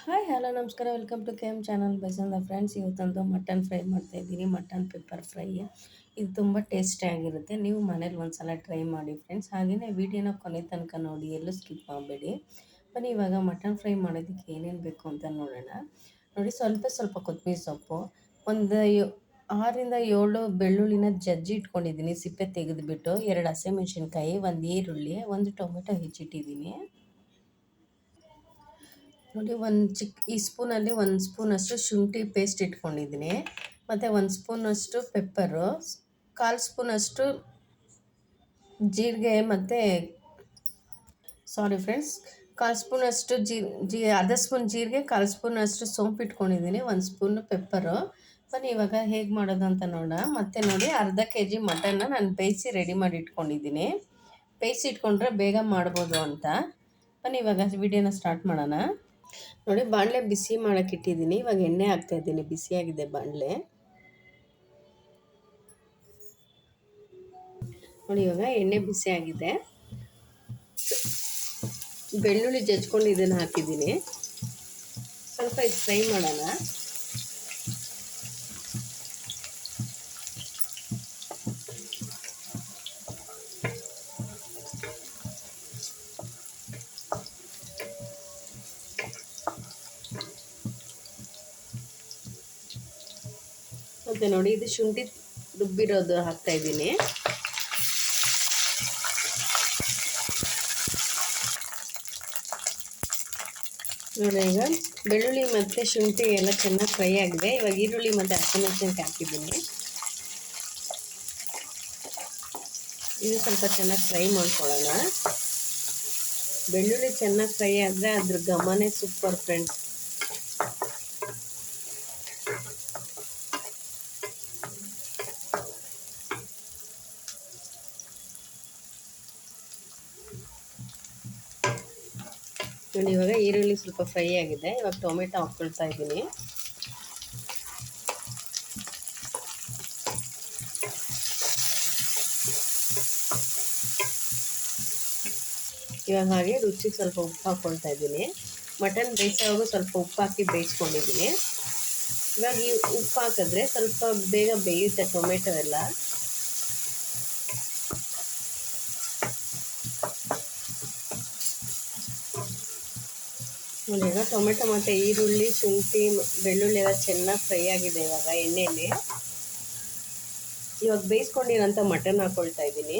Hi hello ನಮಸ್ಕಾರ. Welcome to K M channel ಬೈಸಂದ friends ಇವತ್ತಂದು mutton fry ಮಾಡ್ತಾಯಿದ್ದೀನಿ mutton pepper fry ಇದು ತುಂಬ ಟೇಸ್ಟಿಯಾಗಿರುತ್ತೆ ನೀವು ಮನೇಲಿ ಒಂದ್ಸಲ ಟ್ರೈ ಮಾಡಿ ಫ್ರೆಂಡ್ಸ್ ಹಾಗೆಯೇ ವೀಡಿಯೋನ ಕೊನೆ ತನಕ ನೋಡಿ, ಎಲ್ಲೂ ಸ್ಕಿಪ್ ಮಾಡಬೇಡಿ. ಬನ್ನಿ, ಇವಾಗ ಮಟನ್ ಫ್ರೈ ಮಾಡೋದಕ್ಕೆ ಏನೇನು ಬೇಕು ಅಂತ ನೋಡೋಣ. ನೋಡಿ, ಸ್ವಲ್ಪ ಸ್ವಲ್ಪ ಕೊತ್ತಂಬರಿ ಸೊಪ್ಪು. ಒಂದು ಆರರಿಂದ ಏಳು ಬೆಳ್ಳುಳ್ಳಿನ ಜಜ್ಜಿ ಇಟ್ಕೊಂಡಿದ್ದೀನಿ. ಸಿಪ್ಪೆ ತೆಗೆದುಬಿಟ್ಟು ಎರಡು ಹಸಿಮೆಣ್ಸಿನ್ಕಾಯಿ ಒಂದು ಈರುಳ್ಳಿ, ಒಂದು ಟೊಮೆಟೊ ಹೆಚ್ಚಿಟ್ಟಿದ್ದೀನಿ. ನೋಡಿ, ಒಂದು ಚಿಕ್ಕ ಈ ಸ್ಪೂನಲ್ಲಿ ಒಂದು ಸ್ಪೂನಷ್ಟು ಶುಂಠಿ ಪೇಸ್ಟ್ ಇಟ್ಕೊಂಡಿದ್ದೀನಿ. ಮತ್ತು ಒಂದು ಸ್ಪೂನಷ್ಟು ಪೆಪ್ಪರು, ಕಾಲು ಸ್ಪೂನಷ್ಟು ಜೀರಿಗೆ ಮತ್ತು, ಸಾರಿ ಫ್ರೆಂಡ್ಸ್, ಕಾಲು ಸ್ಪೂನಷ್ಟು ಜೀ ಜೀ, ಅರ್ಧ ಸ್ಪೂನ್ ಜೀರಿಗೆ, ಕಾಲು ಸ್ಪೂನಷ್ಟು ಸೋಂಪು ಇಟ್ಕೊಂಡಿದ್ದೀನಿ, ಒಂದು ಸ್ಪೂನು ಪೆಪ್ಪರು. ಬನ್ನಿ, ಇವಾಗ ಹೇಗೆ ಮಾಡೋದು ಅಂತ ನೋಡೋಣ. ಮತ್ತು ನೋಡಿ, ಅರ್ಧ ಕೆ ಜಿ ಮಟನ್ನ ನಾನು ಬೇಯಿಸಿ ರೆಡಿ ಮಾಡಿ ಇಟ್ಕೊಂಡಿದ್ದೀನಿ. ಬೇಯಿಸಿ ಇಟ್ಕೊಂಡ್ರೆ ಬೇಗ ಮಾಡ್ಬೋದು ಅಂತ. ಬನ್ನಿ, ಇವಾಗ ವಿಡಿಯೋನ ಸ್ಟಾರ್ಟ್ ಮಾಡೋಣ. ನೋಡಿ ಬಾಣಲೆ ಬಿಸಿ ಮಾಡೋಕೆ ಇಟ್ಟಿದ್ದೀನಿ. ಇವಾಗ ಎಣ್ಣೆ ಹಾಕ್ತಾ ಇದ್ದೀನಿ. ಬಿಸಿಯಾಗಿದೆ ಬಾಣಲೆ. ನೋಡಿ, ಇವಾಗ ಎಣ್ಣೆ ಬಿಸಿ ಆಗಿದೆ. ಬೆಳ್ಳುಳ್ಳಿ ಜಜ್ಕೊಂಡು ಇದನ್ನು ಹಾಕಿದ್ದೀನಿ. ಸ್ವಲ್ಪ ಇದು ಫ್ರೈ ಮಾಡೋಣ. ಮತ್ತು ನೋಡಿ, ಇದು ಶುಂಠಿ ರುಬ್ಬಿರೋದು ಹಾಕ್ತಾ ಇದ್ದೀನಿ. ನೋಡಿ ಈಗ, ಬೆಳ್ಳುಳ್ಳಿ ಮತ್ತು ಶುಂಠಿ ಎಲ್ಲ ಚೆನ್ನಾಗಿ ಫ್ರೈ ಆಗಿದೆ. ಇವಾಗ ಈರುಳ್ಳಿ ಮತ್ತು ಹಸಿಮೆಣಸಿನ್ಕಾಯಿ ಹಾಕಿದ್ದೀನಿ. ಇದು ಸ್ವಲ್ಪ ಚೆನ್ನಾಗಿ ಫ್ರೈ ಮಾಡ್ಕೊಳ್ಳೋಣ. ಬೆಳ್ಳುಳ್ಳಿ ಚೆನ್ನಾಗಿ ಫ್ರೈ ಆದರೆ ಅದ್ರ ಘಮನೇ ಸೂಪರ್ ಫ್ರೆಂಡ್ಸ್ ನೋಡಿ ಇವಾಗ ಈರುಳ್ಳಿ ಸ್ವಲ್ಪ ಫ್ರೈ ಆಗಿದೆ. ಇವಾಗ ಟೊಮೆಟೊ ಹಾಕ್ಕೊಳ್ತಾ ಇದ್ದೀನಿ. ಇವಾಗ ಹಾಗೆ ರುಚಿಗೆ ಸ್ವಲ್ಪ ಉಪ್ಪು ಹಾಕ್ಕೊಳ್ತಾ ಇದ್ದೀನಿ. ಮಟನ್ ಬೇಯಿಸೋವಾಗ ಸ್ವಲ್ಪ ಉಪ್ಪು ಹಾಕಿ ಬೇಯಿಸ್ಕೊಂಡಿದ್ದೀನಿ. ಇವಾಗ ಈ ಉಪ್ಪು ಹಾಕಿದ್ರೆ ಸ್ವಲ್ಪ ಬೇಗ ಬೇಯುತ್ತೆ ಟೊಮೆಟೊ ಎಲ್ಲ. ಈಗ ಟೊಮೆಟೊ ಮತ್ತು ಈರುಳ್ಳಿ, ಶುಂಠಿ, ಬೆಳ್ಳುಳ್ಳಿ ಎಲ್ಲ ಚೆನ್ನಾಗಿ ಫ್ರೈ ಆಗಿದೆ ಇವಾಗ ಎಣ್ಣೆಯಲ್ಲಿ ಇವಾಗ ಬೇಯಿಸ್ಕೊಂಡಿರೋಂಥ ಮಟನ್ ಹಾಕ್ಕೊಳ್ತಾ ಇದ್ದೀನಿ.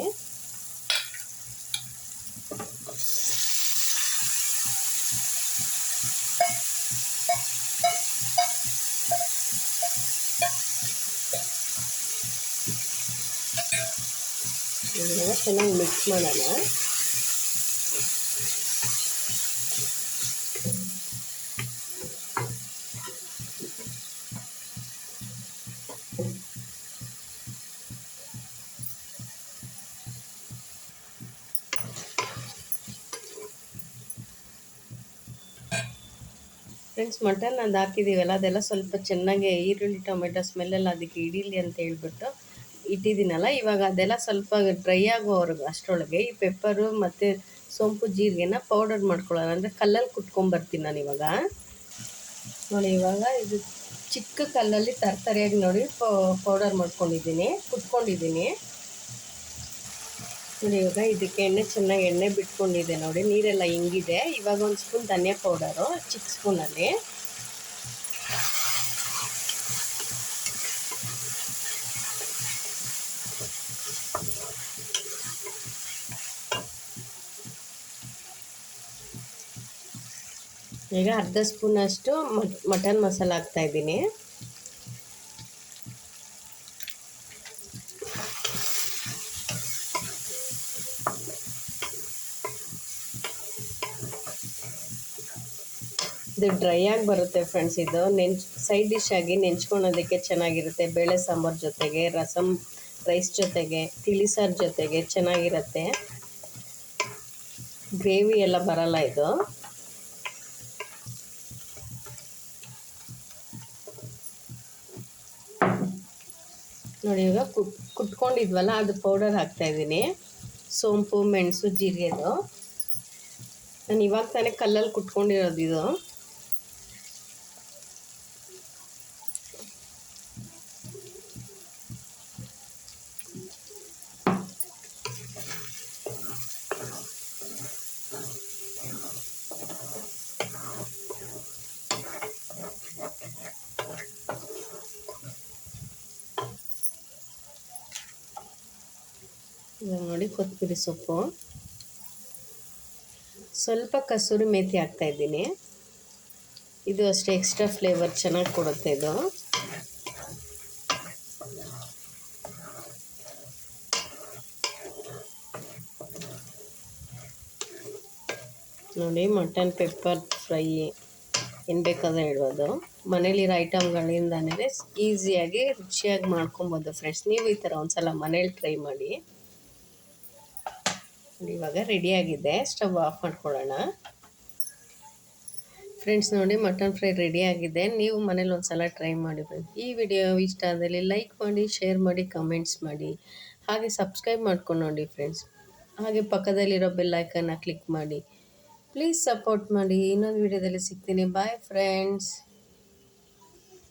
ಚೆನ್ನಾಗಿ ಮಿಕ್ಸ್ ಮಾಡೋಣ. ಫ್ರೆಂಡ್ಸ್ ಮಟನ್ ಅದು ಹಾಕಿದ್ದೀವಲ್ಲ ಅದೆಲ್ಲ ಸ್ವಲ್ಪ ಚೆನ್ನಾಗಿ ಈರುಳ್ಳಿ, ಟೊಮೆಟೊ ಸ್ಮೆಲ್ಲೆಲ್ಲ ಅದಕ್ಕೆ ಹಿಡೀಲಿ ಅಂತ ಹೇಳ್ಬಿಟ್ಟು ಇಟ್ಟಿದ್ದೀನಲ್ಲ, ಇವಾಗ ಅದೆಲ್ಲ ಸ್ವಲ್ಪ ಡ್ರೈ ಆಗೋವರೆಗೂ ಅಷ್ಟರೊಳಗೆ ಈ ಪೆಪ್ಪರು ಮತ್ತು ಸೋಂಪು, ಜೀರಿಗೆನ ಪೌಡರ್ ಮಾಡ್ಕೊಳ್ಳೋಣ. ಅಂದರೆ ಕಲ್ಲಲ್ಲಿ ಕುಟ್ಕೊಂಬರ್ತೀನಿ ನಾನು ಇವಾಗ. ನೋಡಿ, ಇವಾಗ ಇದು ಚಿಕ್ಕ ಕಲ್ಲಲ್ಲಿ ತರ್ತರಿಯಾಗಿ ನೋಡಿ ಪೌಡರ್ ಮಾಡ್ಕೊಂಡಿದ್ದೀನಿ, ಕುಟ್ಕೊಂಡಿದ್ದೀನಿ. ನೋಡಿ ಇವಾಗ ಇದಕ್ಕೆ ಎಣ್ಣೆ ಚೆನ್ನಾಗಿ ಎಣ್ಣೆ ಬಿಟ್ಕೊಂಡಿದೆ ನೋಡಿ, ನೀರೆಲ್ಲ ಹಿಂಗಿದೆ ಇವಾಗ ಒಂದು ಸ್ಪೂನ್ ಧನಿಯಾ ಪೌಡರು, ಚಿಕ್ಕ ಸ್ಪೂನಲ್ಲಿ. ಈಗ ಅರ್ಧ ಸ್ಪೂನಷ್ಟು ಮಟನ್ ಮಸಾಲ ಹಾಕ್ತಾ ಇದ್ದೀನಿ. ಇದು ಡ್ರೈ ಆಗಿ ಬರುತ್ತೆ ಫ್ರೆಂಡ್ಸ್ ಇದು. ನೆಂಚ್, ಸೈಡ್ ಡಿಶ್ ಆಗಿ ನೆಂಚ್ಕೊಳೋದಕ್ಕೆ ಚೆನ್ನಾಗಿರುತ್ತೆ. ಬೇಳೆ ಸಾಂಬಾರು ಜೊತೆಗೆ ರಸಮ್ ರೈಸ್ ಜೊತೆಗೆ ತಿಳಿಸಾರು ಜೊತೆಗೆ ಚೆನ್ನಾಗಿರುತ್ತೆ. ಗ್ರೇವಿ ಎಲ್ಲ ಬರಲ್ಲ ಇದು. ನೋಡಿ, ಇವಾಗ ಕುಟ್, ಕುಟ್ಕೊಂಡಿದ್ವಲ್ಲ, ಅದು ಪೌಡರ್ ಹಾಕ್ತಾಯಿದ್ದೀನಿ ಸೋಂಪು, ಮೆಣಸು ಜೀರಿಗೆದು ನಾನು ಇವಾಗ ತಾನೇ ಕಲ್ಲಲ್ಲಿ ಕುಟ್ಕೊಂಡಿರೋದು ಇದು. ನೋಡಿ ಕೊತ್ತಂಬರಿ ಸೊಪ್ಪು. ಸ್ವಲ್ಪ ಕಸೂರಿ ಮೇಥಿ ಹಾಕ್ತಾಯಿದ್ದೀನಿ ಇದು ಅಷ್ಟೇ ಎಕ್ಸ್ಟ್ರಾ ಫ್ಲೇವರ್ ಚೆನ್ನಾಗಿ ಕೊಡುತ್ತೆ ಇದು. ನೋಡಿ ಮಟನ್ ಪೆಪ್ಪರ್ ಫ್ರೈ ಏನು ಬೇಕಾದ್ರೆ ಇಡ್ಬೋದು. ಮನೇಲಿರೋ ಐಟಮ್ಗಳಿಂದನೇ ಈಸಿಯಾಗಿ ರುಚಿಯಾಗಿ ಮಾಡ್ಕೊಬೋದು ಫ್ರೆಂಡ್ಸ್ ನೀವು ಈ ಥರ ಒಂದ್ಸಲ ಮನೇಲಿ ಟ್ರೈ ಮಾಡಿ. ಇವಾಗ ರೆಡಿಯಾಗಿದೆ ಸ್ಟವ್ ಆಫ್ ಮಾಡ್ಕೊಳ್ಳೋಣ. ಫ್ರೆಂಡ್ಸ್ ನೋಡಿ ಮಟನ್ ಫ್ರೈ ರೆಡಿಯಾಗಿದೆ ನೀವು ಮನೇಲಿ ಒಂದು ಸಲ ಟ್ರೈ ಮಾಡಿ ಈ ವಿಡಿಯೋ ಇಷ್ಟ ಆದಲ್ಲಿ ಲೈಕ್ ಮಾಡಿ ಶೇರ್ ಮಾಡಿ ಕಮೆಂಟ್ಸ್ ಮಾಡಿ. ಹಾಗೆ ಸಬ್ಸ್ಕ್ರೈಬ್ ಮಾಡ್ಕೊಂಡು ನೋಡಿ ಫ್ರೆಂಡ್ಸ್ ಹಾಗೆ ಪಕ್ಕದಲ್ಲಿರೋ ಬೆಲ್ ಐಕನ್ನ ಕ್ಲಿಕ್ ಮಾಡಿ. ಪ್ಲೀಸ್ ಸಪೋರ್ಟ್ ಮಾಡಿ. ಇನ್ನೊಂದು ವಿಡಿಯೋದಲ್ಲಿ ಸಿಗ್ತೀನಿ. Bye friends